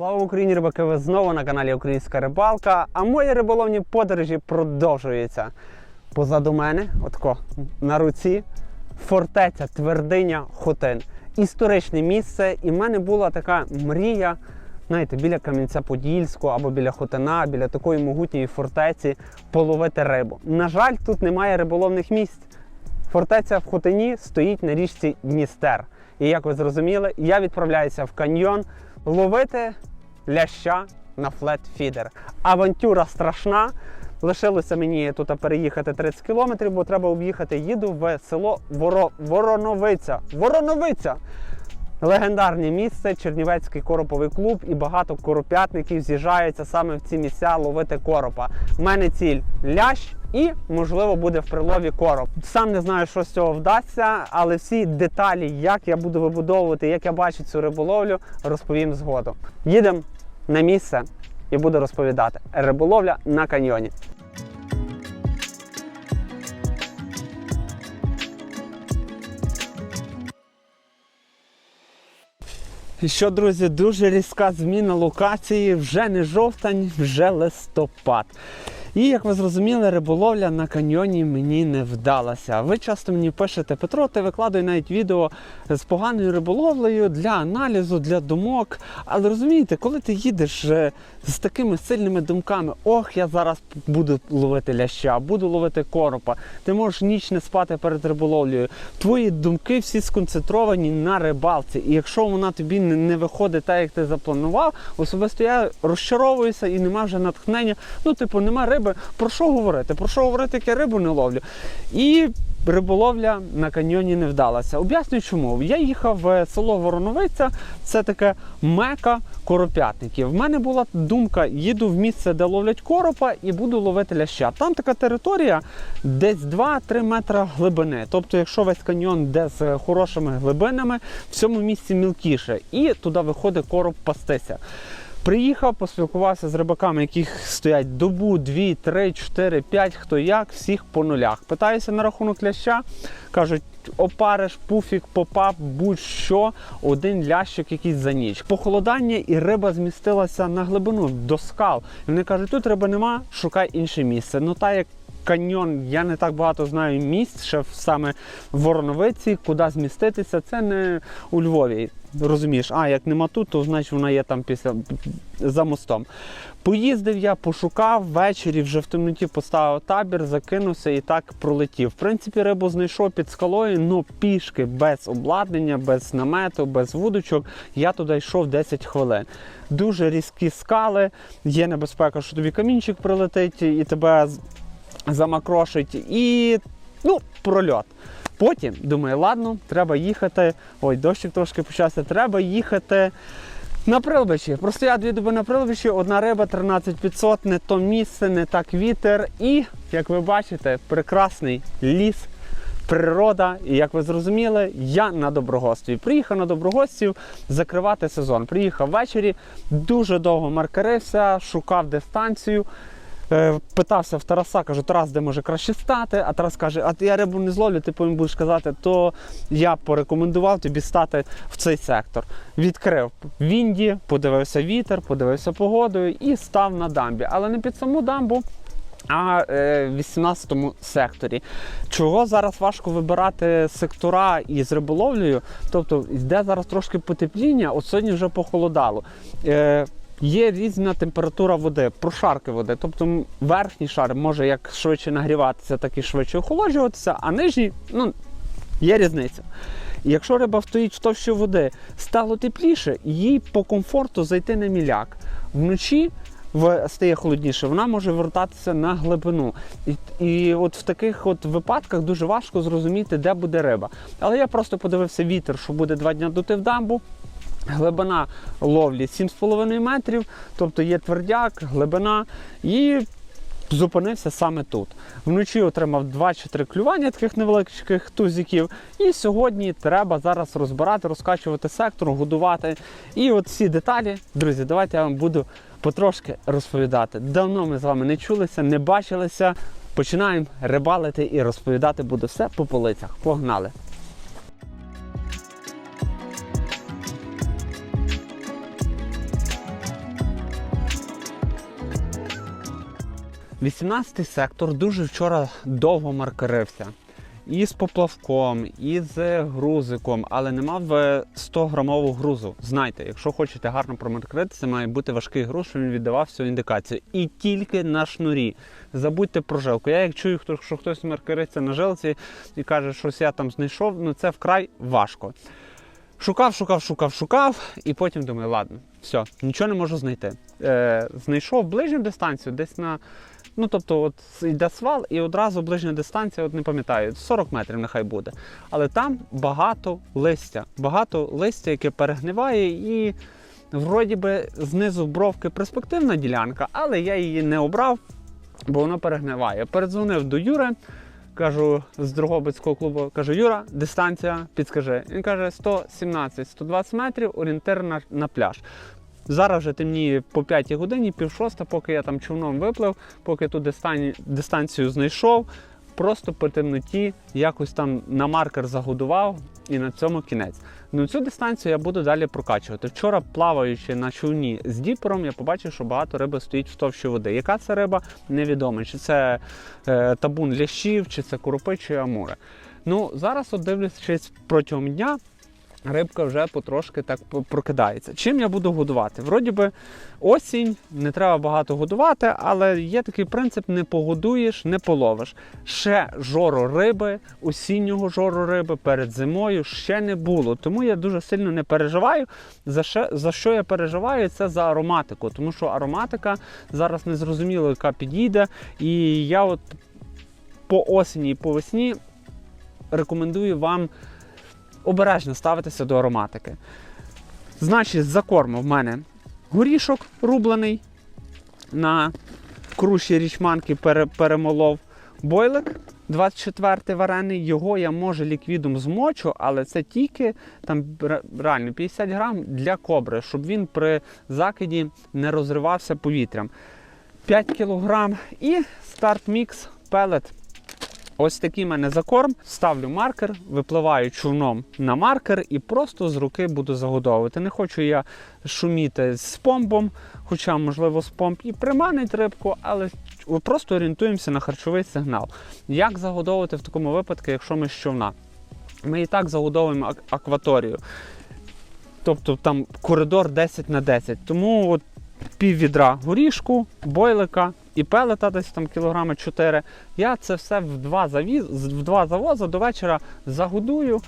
Слава Україні, рибаки! Ви знову на каналі Українська Рибалка. А мої риболовні подорожі продовжуються. Позаду мене, отко, на руці, фортеця, твердиня Хотин. Історичне місце, і в мене була така мрія, знаєте, біля Кам'янця-Подільського або біля Хотина, біля такої могутньої фортеці половити рибу. На жаль, тут немає риболовних місць. Фортеця в Хотині стоїть на річці Дністер. І як ви зрозуміли, я відправляюся в каньйон ловити ляща на флет-фідер. Авантюра страшна. Лишилося мені тут переїхати 30 кілометрів, бо треба об'їхати. Їду в село Воро... Вороновиця. Вороновиця! Легендарне місце, Чернівецький короповий клуб, і багато коропятників з'їжджаються саме в ці місця ловити коропа. У мене ціль лящ і, можливо, буде в прилові короб. Сам не знаю, що з цього вдасться, але всі деталі, як я буду вибудовувати, як я бачу цю риболовлю, розповім згодом. Їдемо на місце і буду розповідати. Риболовля на каньйоні. І що, друзі, дуже різка зміна локації. Вже не жовтень, вже листопад. І як ви зрозуміли, риболовля на каньйоні мені не вдалася. Ви часто мені пишете, Петро, ти викладуй навіть відео з поганою риболовлею для аналізу, для думок. Але розумієте, коли ти їдеш е, з такими сильними думками, ох, я зараз буду ловити ляща, буду ловити коропа, ти можеш ніч не спати перед риболовлею. Твої думки всі сконцентровані на рибалці. І якщо вона тобі не, виходить так, як ти запланував, особисто я розчаровуюся і нема вже натхнення. Ну, типу, нема риби. Про що говорити? Про що говорити, як я рибу не ловлю? І риболовля на каньйоні не вдалася. Об'яснюю чому. Я їхав в село Вороновиця, це таке мека коропятників. В мене була думка: їду в місце, де ловлять коропа, і буду ловити ляща. Там така територія десь 2-3 метра глибини. Тобто, якщо весь каньйон де з хорошими глибинами, в цьому місці мілкіше, і туди виходить короб пастися. Приїхав, поспілкувався з рибаками, яких стоять добу, дві, три, чотири, п'ять, хто як, всіх по нулях. Питаюся на рахунок ляща, кажуть, опариш, пуфік, попап, будь-що, один лящик якийсь за ніч. Похолодання і риба змістилася на глибину до скал. І вони кажуть, тут риби нема, шукай інше місце. Ну так як каньйон, я не так багато знаю місць, ще саме в Вороновиці, куди зміститися, це не у Львові. Розумієш, а як нема тут, то значить вона є там після за мостом. Поїздив я, пошукав, ввечері вже в темноті поставив табір, закинувся і так пролетів. В принципі, рибу знайшов під скалою, але пішки без обладнання, без намету, без вудочок. Я туди йшов 10 хвилин. Дуже різкі скали, є небезпека, що тобі камінчик прилетить і тебе замакрошить. І ну, прольот. Потім думаю, ладно, треба їхати. Ой, дощик трошки почався, треба їхати. На прилбичі. Просто я дві доби на прилбичі, одна риба 13500, не то місце, не так вітер. І, як ви бачите, прекрасний ліс, природа. І як ви зрозуміли, я на доброгостві. Приїхав на доброгостів закривати сезон. Приїхав ввечері, дуже довго маркарився, шукав дистанцію. Е, Питався в Тараса, кажу, Тарас, де може краще стати. А Тарас каже, а я рибу не зловлю, ти потім будеш казати, то я порекомендував тобі стати в цей сектор. Відкрив Вінді, подивився вітер, подивився погодою і став на дамбі. Але не під саму дамбу. А е, в 18 секторі. Чого зараз важко вибирати сектора із риболовлею? Тобто йде зараз трошки потепління, от сьогодні вже похолодало. Е, Є різна температура води, прошарки води. Тобто верхній шар може як швидше нагріватися, так і швидше охолоджуватися, а нижній ну, є різниця. Якщо риба стоїть в товщі води, стало тепліше, їй по комфорту зайти на міляк. Вночі стає холодніше, вона може вертатися на глибину. І, і от в таких от випадках дуже важко зрозуміти, де буде риба. Але я просто подивився вітер, що буде два дні дути в дамбу. Глибина ловлі 7,5 метрів, тобто є твердяк, глибина і зупинився саме тут. Вночі отримав 2 чи 3 клювання таких невеличких тузиків. І сьогодні треба зараз розбирати, розкачувати сектор, годувати. І от всі деталі, друзі, давайте я вам буду потрошки розповідати. Давно ми з вами не чулися, не бачилися. Починаємо рибалити і розповідати буду все по полицях. Погнали! 18 сектор дуже вчора довго маркерився. І з поплавком, і з грузиком, але не мав е, 100 грамового грузу. Знайте, якщо хочете гарно промаркерити, це має бути важкий груз, щоб він віддавав всю індикацію. І тільки на шнурі. Забудьте про жилку. Я як чую, хто- що хтось маркериться на жилці і каже, що я там знайшов, ну це вкрай важко. Шукав, шукав, шукав, шукав, і потім думаю, ладно, все, нічого не можу знайти. Е, знайшов ближню дистанцію, десь на. Ну, тобто, от йде свал, і одразу ближня дистанція, от не пам'ятаю, 40 метрів нехай буде. Але там багато листя, багато листя, яке перегниває, і вроді би знизу бровки перспективна ділянка, але я її не обрав, бо воно перегниває. Передзвонив до Юри, кажу з Дрогобицького клубу, кажу, Юра, дистанція, підскажи. Він каже 117-120 метрів, орієнтир на, на пляж. Зараз вже темніє по 5 годині, пів шоста, поки я там човном виплив, поки ту дистанцію знайшов, просто по темноті якось там на маркер загодував і на цьому кінець. Ну цю дистанцію я буду далі прокачувати. Вчора, плаваючи на човні з діпером, я побачив, що багато риби стоїть в товщі води. Яка це риба, невідомо. Чи це е, табун лящів, чи це коропи, чи амури. Ну, зараз, от дивлячись протягом дня, рибка вже потрошки так прокидається. Чим я буду годувати? Вроді би осінь, не треба багато годувати, але є такий принцип: не погодуєш, не половиш. Ще жору риби, осіннього жору риби перед зимою ще не було. Тому я дуже сильно не переживаю. За що, за що я переживаю, це за ароматику, тому що ароматика зараз не зрозуміло, яка підійде. І я от по осені і по весні рекомендую вам обережно ставитися до ароматики. Значить, за корму в мене горішок рублений на круші річманки перемолов. Бойлик 24 варений, його я може ліквідом змочу, але це тільки там реально 50 грам для кобри, щоб він при закиді не розривався повітрям. 5 кг і старт мікс пелет Ось такий в мене закорм. Ставлю маркер, випливаю човном на маркер і просто з руки буду загодовувати. Не хочу я шуміти з помбом, хоча, можливо, з помп і приманить рибку, але просто орієнтуємося на харчовий сигнал. Як загодовувати в такому випадку, якщо ми з човна? Ми і так загодовуємо ак- акваторію. Тобто там коридор 10 на 10. Тому от пів відра горішку, бойлика і пелета десь там кілограми 4. Я це все в два, завіз, в два завози до вечора загодую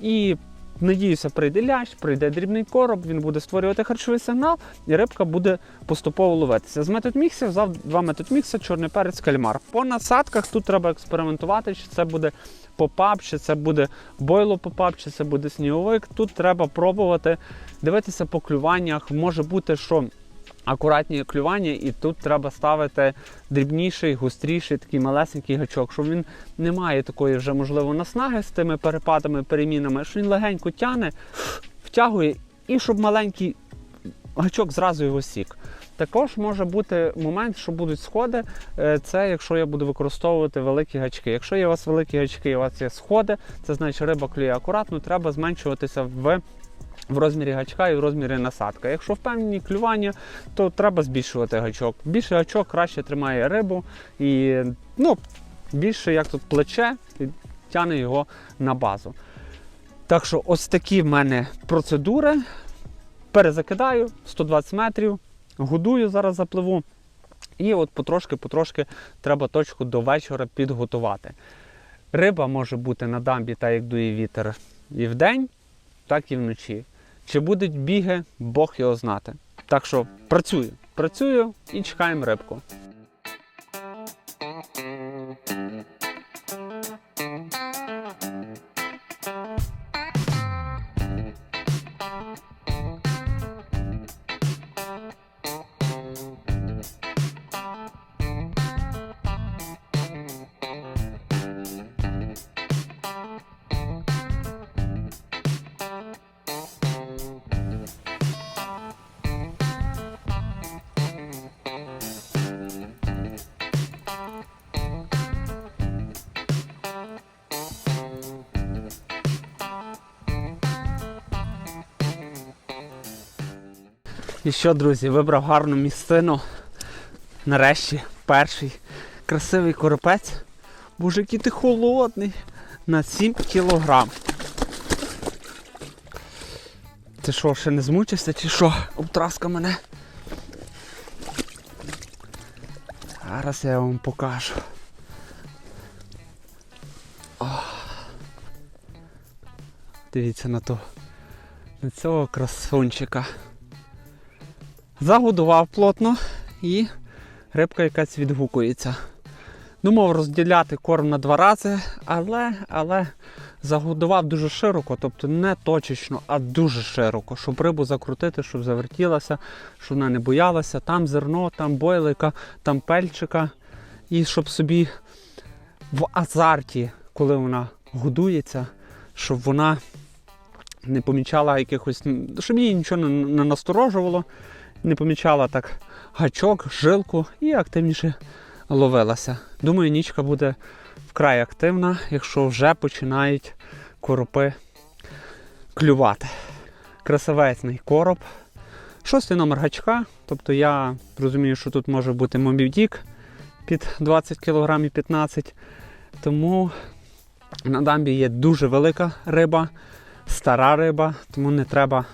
і надіюся, прийде лящ, прийде дрібний короб, він буде створювати харчовий сигнал, і рибка буде поступово ловитися. З метод міксів взяв два метод мікса, чорний перець, кальмар. По насадках тут треба експериментувати, чи це буде попап, чи це буде бойло попап, чи це буде сніговик. Тут треба пробувати дивитися по клюваннях. Може бути, що акуратні клювання, і тут треба ставити дрібніший, гостріший, такий малесенький гачок, щоб він не має такої вже, можливо, наснаги з тими перепадами, перемінами, що він легенько тяне, втягує, і щоб маленький гачок зразу його сік. Також може бути момент, що будуть сходи. е, Це якщо я буду використовувати великі гачки. Якщо є у вас великі гачки і у вас є сходи, це значить риба клює акуратно, треба зменшуватися в в розмірі гачка і в розмірі насадка. Якщо впевнені клювання, то треба збільшувати гачок. Більше гачок краще тримає рибу і ну, більше як тут плече, і тягне його на базу. Так що ось такі в мене процедури. Перезакидаю 120 метрів, годую, зараз запливу. І от потрошки-потрошки треба точку до вечора підготувати. Риба може бути на дамбі, так як дує вітер і вдень, так і вночі. Чи будуть біги, Бог його знати. Так що працюю, працюю і чекаємо рибку. І що, друзі, вибрав гарну місцину. Нарешті перший красивий коропець. Боже, який ти холодний. На 7 кілограм. Ти що, ще не змучився чи що? Обтраска мене. Зараз я вам покажу. О. Дивіться на то. На цього красунчика. Загодував плотно і рибка якась відгукується. Думав розділяти корм на два рази, але, але загодував дуже широко, тобто не точечно, а дуже широко, щоб рибу закрутити, щоб завертілася, щоб вона не боялася. Там зерно, там бойлика, там пельчика. І щоб собі в азарті, коли вона годується, щоб вона не помічала якихось, щоб їй нічого не насторожувало, не помічала так гачок, жилку і активніше ловилася. Думаю, нічка буде вкрай активна, якщо вже починають коропи клювати. Красавецький короб. Шостий номер гачка. Тобто я розумію, що тут може бути мобівдік під 20 кг і 15 Тому на дамбі є дуже велика риба, стара риба, тому не треба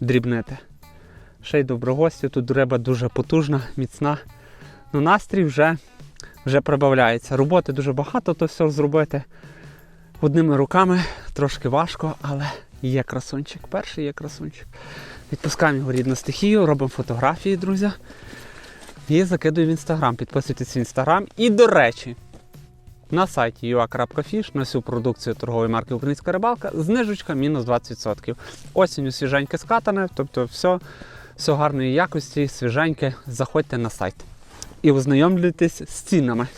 дрібнити. Ще й доброгості, тут риба дуже потужна, міцна. Ну, настрій вже, вже прибавляється. Роботи дуже багато, то все зробити. Одними руками трошки важко, але є красунчик. Перший є красунчик. Відпускаємо його рідну стихію, робимо фотографії, друзі. І закидую в інстаграм. Підписуйтесь в інстаграм. І, до речі, на сайті ua.fish на всю продукцію торгової марки Українська рибалка знижечка мінус 20%. Осінню свіженьке скатане, тобто все, все гарної якості, свіженьке. Заходьте на сайт і ознайомлюйтесь з цінами.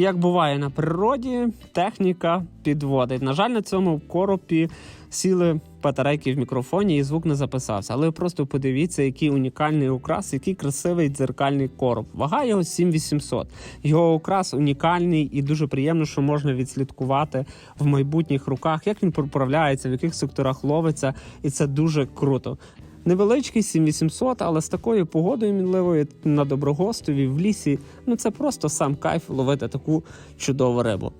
Як буває на природі, техніка підводить. На жаль, на цьому коропі сіли батарейки в мікрофоні і звук не записався. Але просто подивіться, який унікальний окрас, який красивий дзеркальний короб. Вага його 7800. Його окрас унікальний і дуже приємно, що можна відслідкувати в майбутніх руках, як він проправляється, в яких секторах ловиться, і це дуже круто. Невеличкий 7800, але з такою погодою мінливою на Доброгостові в лісі. Ну це просто сам кайф ловити таку чудову рибу.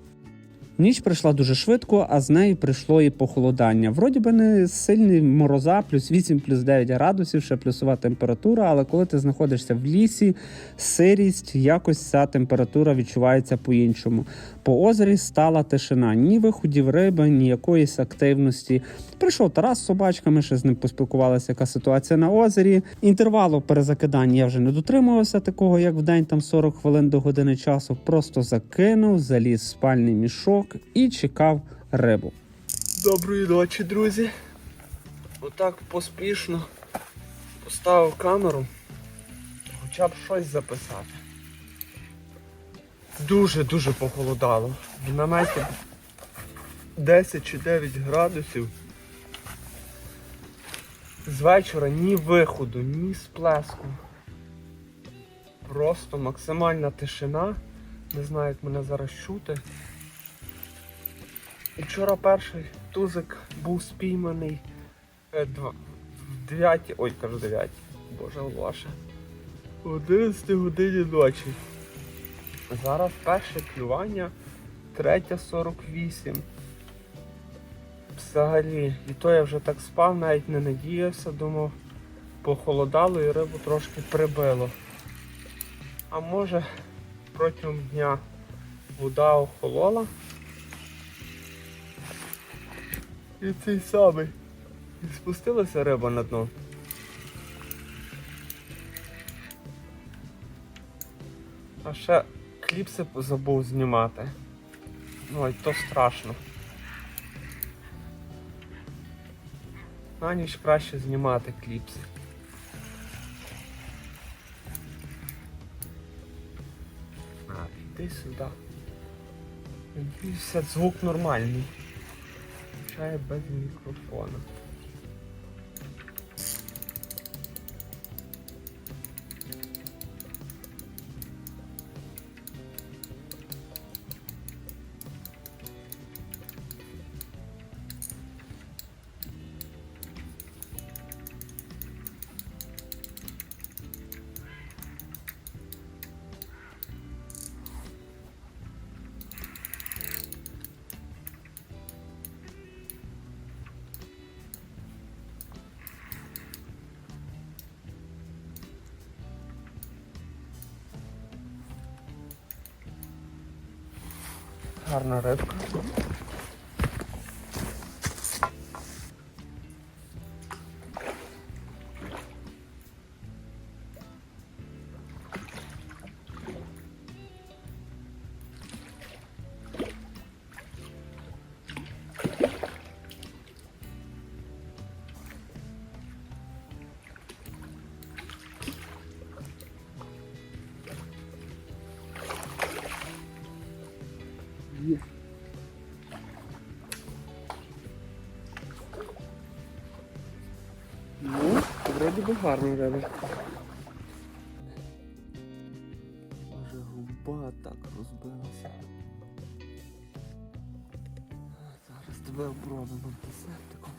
Ніч прийшла дуже швидко, а з нею прийшло і похолодання. Вроді би не сильні мороза, плюс 8, плюс 9 градусів, ще плюсова температура. Але коли ти знаходишся в лісі, сирість, якось ця температура відчувається по-іншому. По озері стала тишина, ні виходів риби, ні якоїсь активності. Прийшов Тарас з собачками, ще з ним поспілкувалася, яка ситуація на озері. Інтервалу перезакидань я вже не дотримувався такого, як в день, там 40 хвилин до години часу. Просто закинув, заліз в спальний мішок і чекав рибу. Доброї ночі, друзі. Отак поспішно поставив камеру, хоча б щось записати. Дуже-дуже похолодало. В наметі 10 чи 9 градусів. З вечора ні виходу, ні сплеску. Просто максимальна тишина. Не знаю, як мене зараз чути. Вчора перший тузик був спійманий е, в 9, ой, кажу 9, боже ваше. В 11 годині ночі. Зараз перше клювання 3.48. Взагалі, і то я вже так спав, навіть не надіявся, думав, похолодало і рибу трошки прибило. А може протягом дня вода охолола. і цей самий. І спустилася риба на дно. А ще кліпси забув знімати. Ну і то страшно. На ніч краще знімати кліпси. А, іди сюди. Все, звук нормальний. Включає без Arnold вроді би гарно риба. Може губа так розбилася. Зараз тебе обробимо антисептиком.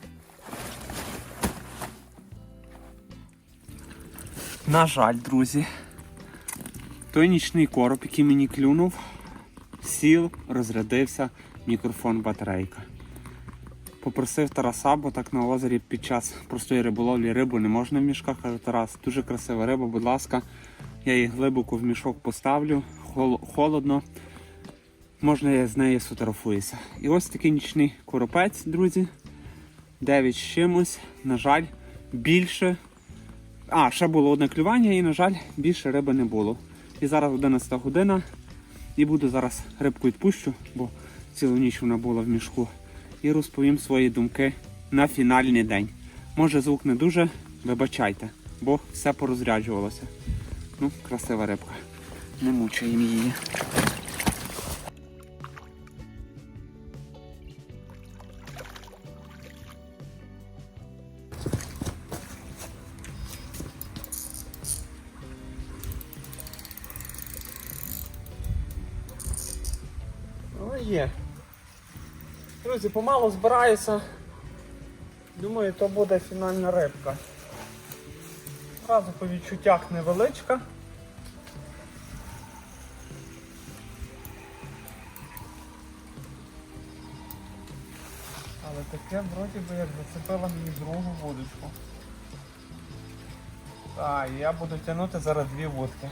На жаль, друзі. Той нічний короб, який мені клюнув, сів, розрядився мікрофон батарейка. Попросив Тараса, бо так на озері під час простої риболовлі рибу не можна в мішках. Каже Тарас, дуже красива риба, будь ласка, я її глибоко в мішок поставлю, холодно. Можна я з нею сфотографуюся. І ось такий нічний коропець, друзі. 9 з чимось. На жаль, більше. А, ще було одне клювання, і, на жаль, більше риби не було. І зараз 11 година. І буду зараз рибку відпущу, бо цілу ніч вона була в мішку. І розповім свої думки на фінальний день. Може звук не дуже, вибачайте, бо все порозряджувалося. Ну, красива рибка. Не мучаємо її. Помало збираюся. Думаю, то буде фінальна рибка. Одразу по відчуттях невеличка. Але таке вроді би як зацепила мені другу вудочку. Так, я буду тягнути зараз дві вудки.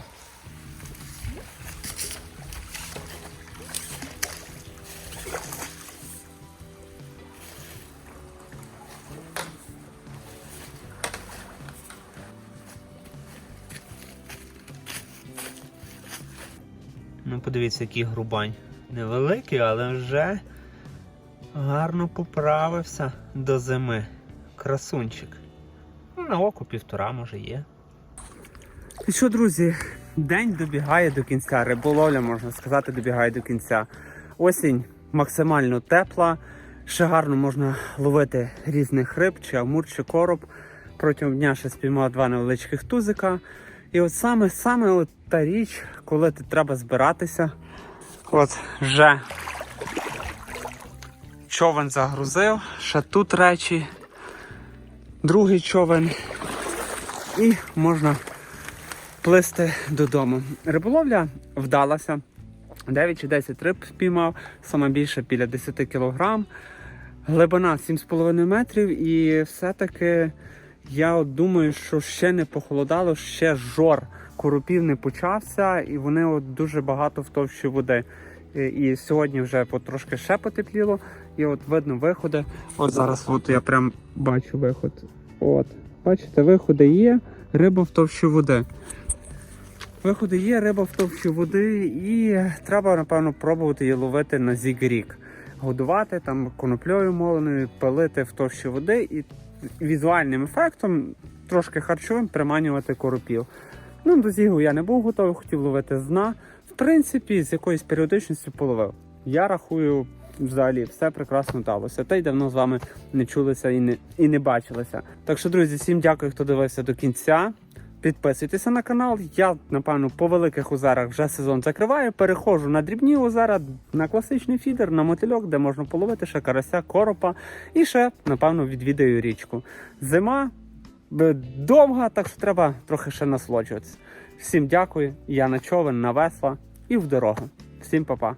Подивіться, який грубань. Невеликий, але вже гарно поправився до зими. Красунчик. Ну, на око півтора, може, є. І що, друзі, день добігає до кінця. Риболовля, можна сказати, добігає до кінця. Осінь максимально тепла. Ще гарно можна ловити різних риб, чи амур, чи короб. Протягом дня ще спіймав два невеличких тузика. І от саме саме от та річ, коли ти треба збиратися. От вже човен загрузив, ще тут речі, другий човен, і можна плисти додому. Риболовля вдалася. 9 чи 10 риб спіймав, саме більше біля 10 кілограм. Глибина 7,5 метрів, і все-таки я думаю, що ще не похолодало, ще жор коропів не почався, і вони от дуже багато в товщі води. І, сьогодні вже потрошки ще потепліло, і от видно виходи. От зараз от я прям бачу виход. От, бачите, виходи є, риба в товщі води. Виходи є, риба в товщі води, і треба, напевно, пробувати її ловити на зігрік. Годувати там коноплею моленою, пилити в товщі води і візуальним ефектом, трошки харчовим, приманювати коропів. Ну, до зігу я не був готовий, хотів ловити з дна. В принципі, з якоюсь періодичністю половив. Я рахую, взагалі, все прекрасно вдалося. Та й давно з вами не чулися і не, і не бачилися. Так що, друзі, всім дякую, хто дивився до кінця. Підписуйтеся на канал. Я, напевно, по великих озерах вже сезон закриваю. Переходжу на дрібні озера, на класичний фідер, на мотильок, де можна половити ще карася, коропа. І ще, напевно, відвідаю річку. Зима довга, так що треба трохи ще насолоджуватися. Всім дякую. Я на човен, на весла і в дорогу. Всім па-па.